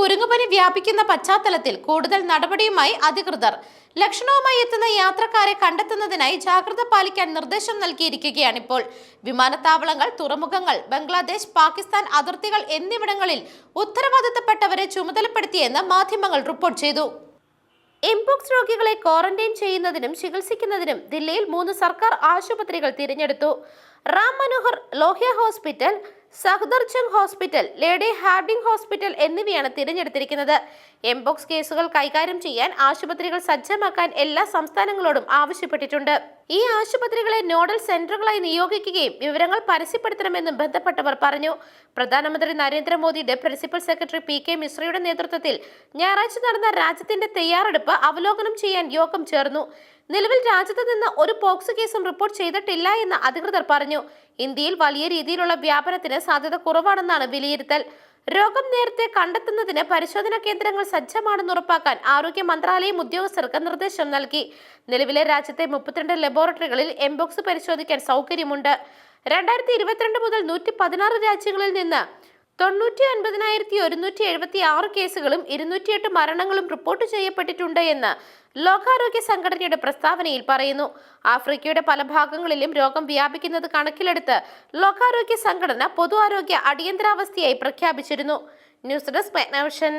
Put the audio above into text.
കുരുങ്ങുപനി വ്യാപിക്കുന്ന പശ്ചാത്തലത്തിൽ കൂടുതൽ നടപടിയുമായി അധികൃതർ. ലക്ഷണവുമായി എത്തുന്ന യാത്രക്കാരെ കണ്ടെത്തുന്നതിനായി ജാഗ്രത പാലിക്കാൻ നിർദ്ദേശം നൽകിയിരിക്കുകയാണിപ്പോൾ. വിമാനത്താവളങ്ങൾ തുറമുഖങ്ങൾ ബംഗ്ലാദേശ് പാകിസ്ഥാൻ അതിർത്തികൾ എന്നിവിടങ്ങളിൽ ഉത്തരവാദിത്തപ്പെട്ടവരെ ചുമതലപ്പെടുത്തിയെന്ന് മാധ്യമങ്ങൾ റിപ്പോർട്ട് ചെയ്തു. എംപോക്സ് രോഗികളെ ക്വാറന്റൈൻ ചെയ്യുന്നതിനും ചികിത്സിക്കുന്നതിനും ദില്ലിയിൽ മൂന്ന് സർക്കാർ ആശുപത്രികൾ തിരഞ്ഞെടുത്തു. Ram Manohar Lohia hospital Safdarjung hospital Lady Hardinge hospital എന്നിവയാണ് തിരഞ്ഞെടുത്തിരിക്കുന്നത്. എംബോക്സ് കേസുകൾ കൈകാര്യം ചെയ്യാൻ ആശുപത്രികൾ സജ്ജമാക്കാൻ എല്ലാ സംസ്ഥാനങ്ങളോടും ആവശ്യപ്പെട്ടിട്ടുണ്ട്. ഈ ആശുപത്രികളെ നോഡൽ സെന്ററുകളായി നിയോഗിക്കുകയും വിവരങ്ങൾ പരസ്യപ്പെടുത്തണമെന്നും ബന്ധപ്പെട്ടവർ പറഞ്ഞു. പ്രധാനമന്ത്രി നരേന്ദ്രമോദിയുടെ പ്രിൻസിപ്പൽ സെക്രട്ടറി പി കെ മിശ്രയുടെ നേതൃത്വത്തിൽ ഞായറാഴ്ച നടന്ന രാജ്യത്തിന്റെ തയ്യാറെടുപ്പ് അവലോകനം ചെയ്യാൻ യോഗം ചേർന്നു. നിലവിൽ രാജ്യത്ത് നിന്ന് ഒരു പോക്സോ കേസും റിപ്പോർട്ട് ചെയ്തിട്ടില്ല എന്ന് അധികൃതർ പറഞ്ഞു. ഇന്ത്യയിൽ വലിയ രീതിയിലുള്ള വ്യാപനത്തിന് സാധ്യത കുറവാണെന്നാണ് വിലയിരുത്തൽ. രോഗം നേരത്തെ കണ്ടെത്തുന്നതിന് പരിശോധനാ കേന്ദ്രങ്ങൾ സജ്ജമാണെന്ന് ഉറപ്പാക്കാൻ ആരോഗ്യ മന്ത്രാലയം ഉദ്യോഗസ്ഥർക്ക് നിർദ്ദേശം നൽകി. നിലവിലെ രാജ്യത്തെ മുപ്പത്തിരണ്ട് ലബോറട്ടറികളിൽ എംബോക്സ് പരിശോധിക്കാൻ സൗകര്യമുണ്ട്. രണ്ടായിരത്തി ഇരുപത്തിരണ്ട് മുതൽ നൂറ്റി പതിനാറ് രാജ്യങ്ങളിൽ നിന്ന് തൊണ്ണൂറ്റി ഒൻപതിനായിരത്തി ഒരുന്നൂറ്റി എഴുപത്തി ആറ് കേസുകളും ഇരുന്നൂറ്റിയെട്ട് മരണങ്ങളും റിപ്പോർട്ട് ചെയ്യപ്പെട്ടിട്ടുണ്ട് എന്ന് ലോകാരോഗ്യ സംഘടനയുടെ പ്രസ്താവനയിൽ പറയുന്നു. ആഫ്രിക്കയുടെ പല ഭാഗങ്ങളിലും രോഗം വ്യാപിക്കുന്നത് കണക്കിലെടുത്ത് ലോകാരോഗ്യ സംഘടന പൊതു ആരോഗ്യ അടിയന്തരാവസ്ഥയായി പ്രഖ്യാപിച്ചിരുന്നു. News desk മെഗ്നവിഷൻ.